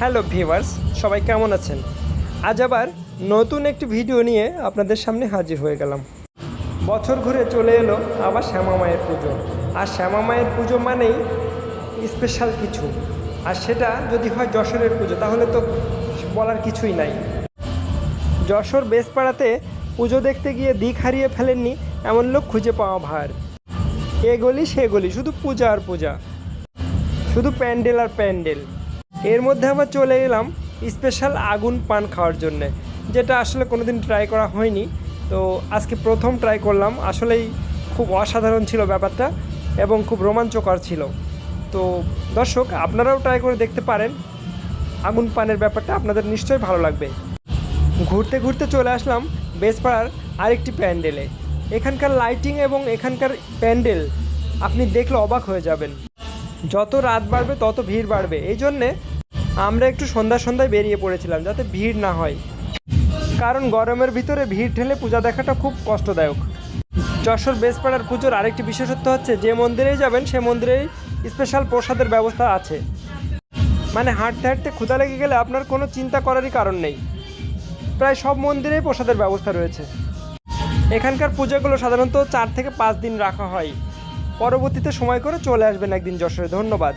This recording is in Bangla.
হ্যালো ভিউয়ার্স, সবাই কেমন আছেন? আজ আবার নতুন একটি ভিডিও নিয়ে আপনাদের সামনে হাজির হয়ে গেলাম। বছর ঘুরে চলে এলো আবার শ্যামা মায়ের পুজো। আর শ্যামা মায়ের পুজো মানেই স্পেশাল কিছু। আর সেটা যদি হয় যশোরের পুজো, তাহলে তো বলার কিছুই নাই। যশোর বেসপাড়াতে পুজো দেখতে গিয়ে দিক হারিয়ে ফেলেননি এমন লোক খুঁজে পাওয়া ভার। এ গলি সে গলি, শুধু পূজা আর পূজা। শুধু প্যান্ডেল আর প্যান্ডেল। এর মধ্যে আবার চলে এলাম স্পেশাল আগুন পান খাওয়ার জন্যে, যেটা আসলে কোনোদিন ট্রাই করা হয়নি। তো আজকে প্রথম ট্রাই করলাম, আসলেই খুব অসাধারণ ছিল ব্যাপারটা এবং খুব রোমাঞ্চকর ছিল। তো দর্শক, আপনারাও ট্রাই করে দেখতে পারেন, আগুন পানের ব্যাপারটা আপনাদের নিশ্চয়ই ভালো লাগবে। ঘুরতে ঘুরতে চলে আসলাম বেসপাড়ার আরেকটি প্যান্ডেলে। এখানকার লাইটিং এবং এখানকার প্যান্ডেল, আপনি দেখলে অবাক হয়ে যাবেন। যত রাত বাড়বে তত ভিড় বাড়বে। এই জন্যে আমরা একটু সন্ধ্যা সন্ধ্যায় বেরিয়ে পড়েছিলাম যাতে ভিড় না হয়। কারণ গরমের ভিতরে ভিড় ঠেলে পূজা দেখাটা খুব কষ্টদায়ক। যশোর বেসপাড়ার পুজোর আরেকটি বিশেষত্ব হচ্ছে, যে মন্দিরেই যাবেন, সে মন্দিরেই স্পেশাল প্রসাদের ব্যবস্থা আছে। মানে হাঁটতে হাঁটতে ক্ষুধা লেগে গেলে আপনার কোনো চিন্তা করারই কারণ নেই। প্রায় সব মন্দিরেই প্রসাদের ব্যবস্থা রয়েছে। এখানকার পূজাগুলো সাধারণত চার থেকে পাঁচ দিন রাখা হয়। পরবর্তীতে সময় করে চলে আসবেন একদিন যশোরে। ধন্যবাদ।